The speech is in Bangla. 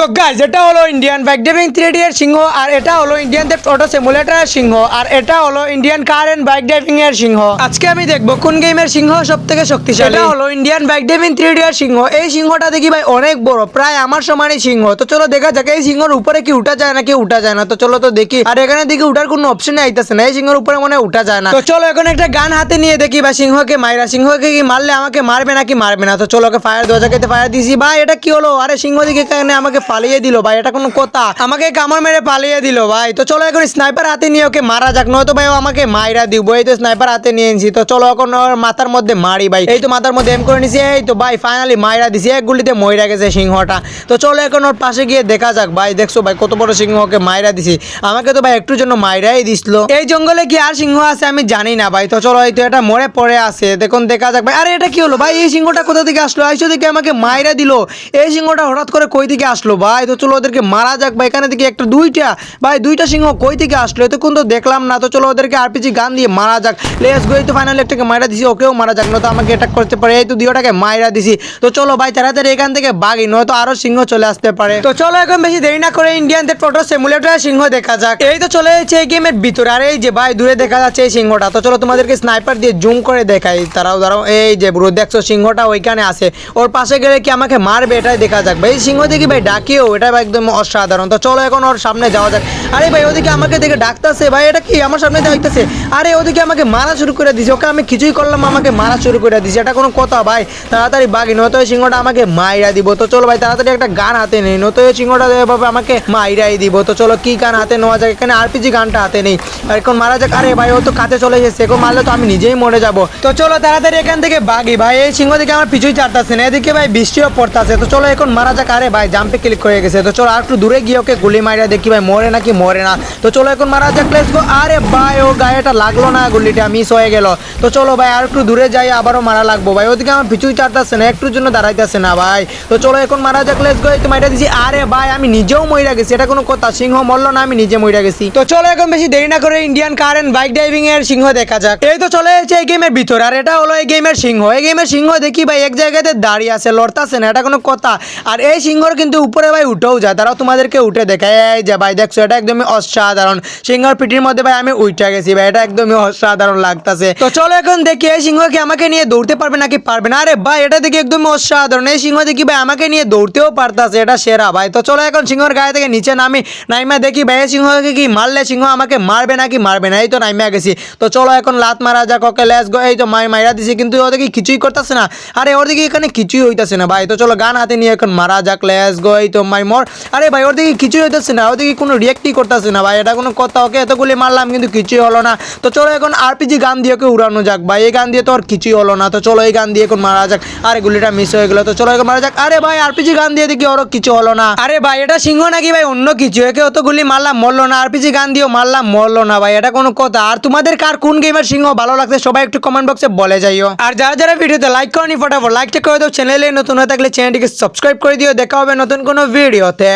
তো গাইজ এটা হলো ইন্ডিয়ান বাইক ড্রাইভিং থ্রি এর সিংহ আর এটা হলো ইন্ডিয়ান অটো সিমুলেটরের সিংহ আর এটা হলো Indian car and bike driving এর সিংহ। আজকে আমি দেখব কোন গেমের সিংহ সব থেকে শক্তিশালী। এটা হলো ইন্ডিয়ান বাইক ড্রাইভিং থ্রি এর সিংহ। এই সিংহটা দেখি ভাই অনেক বড় প্রায় আমার সমানই সিংহ। তো চলো দেখা যাক এই সিংহর উপরে কি উঠা যায় নাকি উঠা যায় না। তো চলো তো দেখি। আর এখানে দেখি উঠার কোনো অপশন আইতেছে না। এই সিংহর উপরে মনে উঠা যায় না। তো চলো এখন একটা গান হাতে নিয়ে দেখি বা সিংহকে মাইরা। সিংহকে কি মারলে আমাকে মারবে নাকি মারবে না? তো চলো ওকে ফায়ার দরজা কেটে ফায়ার দিছি ভাই এটা কি হলো? আরে সিংহ দিকে এখানে আমাকে পালিয়ে দিল ভাই, এটা কোনো কথা। আমাকে কামড় মেরে পালিয়ে দিল ভাই। তো চলো এখন স্নাইপার হাতে নিয়ে ওকে মারা যাক, নয়তো ভাই ও আমাকে মাইরা দিব। এই তো স্নাইপার হাতে নিয়ে নিছি তো চলো এখন ওর মাথার মধ্যে মারি ভাই। এই তো মাথার মধ্যে এম করে নিছি, এই তো ভাই ফাইনালি মাইরা দিছি। এক গুলিতে মইরা গেছে সিংহটা। তো চলো এখন ওর পাশে গিয়ে দেখা যাক ভাই, দেখছ ভাই কত বড় সিংহকে মাইরা দিছি। আমাকে তো ভাই একটু জন্য মাইরাই দিছিল। এই জঙ্গলে কি আর সিংহ আছে আমি জানি না ভাই। তো চলো এই তো এটা মরে পড়ে আছে, দেখুন, দেখা যাক ভাই। আরে এটা কি হলো ভাই? এই সিংহটা কোথা থেকে আসলো? আইসো দিকে আমাকে মাইরা দিল। এই সিংহটা হঠাৎ করে কই থেকে আসলো ভাই তো চলো ওদেরকে মারা যাক বা এখানে দেখি একটা দুইটা। ভাই, দুইটা সিংহ কই থেকে আসলো? এতক্ষণ তো দেখলাম না। তো চলো ওদেরকে আর আরপিজি গান দিয়ে মারা যাক। লেস গই তো ফাইনালি একটাকে মারা দিছি। ওকেও মারা যাক না তো আমাকে অ্যাটাক করতে পারে। এই তো দুইটাকে মাইরা দিছি। তো চলো ভাই, তাড়াতাড়ি এখান থেকে বাগি, নয়তো আরও সিংহ চলে আসতে পারে। তো চলো এখন বেশি দেরি না করে ইন্ডিয়ানদের টোটো সিমুলেটর সিংহ দেখা যাক। এই তো চলে এসেছে এই গেমের ভিতরে। আর এই যে ভাই, দূরে দেখা যাচ্ছে এই সিংহটা। তো চলো তোমাদেরকে স্নাইপার দিয়ে জুম করে দেখাই। তারাও দাঁড়াও। এই যে ব্রো দেখছ সিংহটা ওইখানে আছে। ওর পাশে গেলে কি আমাকে মারবে? এটাই দেখা যাক। ভাই, সিংহ দেখি ভাই ডাকিও এটা একদম অসাধারণ। তো চলো এখন ওর সামনে যাওয়া যাক। আরে ভাই, ওদিকে আমাকে দেখে ডাকতেছে। ভাই, এটা কি? আমার সামনে দেখতেছে আরে, ওদিকে আমাকে মারা শুরু করে দিছে। ওকে আমি কিছুই করলাম আমাকে মারা শুরু করে দিছে। এটা কোনো কথা ভাই। তাড়াতাড়ি নয়তো এই সিংহটা আমাকে মাইরা দিব। তো চলো ভাই, তাড়াতাড়ি একটা গান হাতে নেই। এই সিংহটা এভাবে আমাকে মাইরাই দিব। তো চলো, কি গান হাতে নেওয়া যাক? এখানে আরপিজি গানটা হাতে নেই। আর এখন মারা যাক। আরে ভাই, ও তো কাছে চলে এসেছে। এখন মারলে তো আমি নিজেই মরে যাব। তো চলো, তাড়াতাড়ি এখান থেকে বাগি। ভাই, এই সিংহ দিকে আমার পিছুই চাটতেছে না। এদিকে ভাই, বৃষ্টিও পড়তেছে। তো চলো, এখন মারা যাক। আরে ভাই জাম্পে ক্লিক হয়ে গেছে। তো চলো আর একটু দূরে গিয়ে ওকে গুলি মারিয়া দেখি ভাই, মরে নাকি মরে না? তো চলো এখন মারা যাক লেটস গো আরে ভাই, ও গায়েটা লাগল না, গুলিটা মিস হয়ে গেল। তো চলো ভাই আর একটু দূরে যাই, আবারও মারা লাগবো ভাই। ওদিকে আমার পিছুই চাটতেছে না, একটুর জন্য দাঁড়াইতেছে না ভাই। তো চলো এখন মারা যাক লেটস গো এই তো মাইরা দিছি। আরে ভাই, আমি নিজেও মইরা গেছি, এটা কোনো কথা। সিংহ মরলো না, আমি নিজে মইরা গেছি। তো চলো এখন বেশি দেরি না করে Indian car and bike driving এর সিংহ দেখা যাক। এই তো চলে এসেছে এই গেমের ভিতর, আর এটা হলো এই গেমের সিংহ। এই গেমের সিংহ দেখি ভাই, এক জায়গাতে দাঁড়িয়ে আছে, লড়তাছে না, এটা কোনো কথা। আর এই সিংহর কিন্তু উপরে ভাই উঠেও যায় তারাও তোমাদেরকে উঠে দেখায় যে ভাই, দেখছ, এটা একদমই অসাধারণ। সিংহর পিঠির মধ্যে ভাই, আমি উঠে গেছি ভাই, এটা একদমই অসাধারণ লাগতাছে। তো চলো এখন দেখি, এই সিংহ কি আমাকে নিয়ে দৌড়তে পারবে নাকি পারবে না? আরে ভাই, এটা দেখি একদমই অসাধারণ। এই সিংহ দেখি ভাই, আমাকে নিয়ে দৌড়তেও পারতাছে, এটা সেরা ভাই। তো চলো এখন সিংহর গায়ে থেকে নিচে নামি, নাইমা দেখি ভাই, এই সিংহকে কি মারলে? সিংহ আমাকে মারবে নাকি মারবে না? এই তো নাইমা গেছি। তো চলো এখন লাত মারা যাক, ওকে লেস গো এই তো মাই মাইরা দিছি, কিন্তু ওদিকে কিছুই করতেছে না। আরে, ওর দিকে এখানে কিছুই হইতাছে না ভাই। তো চলো, গান হাতে নিয়ে এখন মারা যাক লেস গো এই তো মাই মর আরে ভাই, ওর দিকে কিছুই হইতাছে না ওদিকে কোনো রিয়েক্টই করতেছে না ভাই। এটা কোনো কথা, ওকে এতগুলি মারলাম কিন্তু কিছুই হলো না। তো চলো এখন আরপিজি গান দিয়ে ওকে উড়ানো যাক ভাই। এই গান দিয়ে তো আর কিছুই হলো না। তো চলো এই গান দিয়ে এখন মারা যাক। আরে গুলিটা মিস হয়ে গেলো। তো চলো এখন মারা যাক। আরে ভাই আরপিজি গান দিয়ে দেখি ওরও কিছু হলো না। আরে ভাই, এটা সিংহ নাকি ভাই? অন্য কিছু। একে অত গুলি মারলাম, মরলো না। আরপিজি গান দিয়েও মারলাম, মরলো না ভাই। এটা কোনো কথা। আর তোমাদের কার কোন গেমের সিংহ ভালো লাগছে সবাই একটু কমেন্ট বক্সে বলে যাইও। আর যারা যারা ভিডিওতে লাইক করনি, ফটাফট লাইকটা করে দাও। চ্যানেলে নতুন হয়ে থাকলে চ্যানেলটিকে সাবস্ক্রাইব করে দিও। দেখা হবে নতুন কোনো ভিডিওতে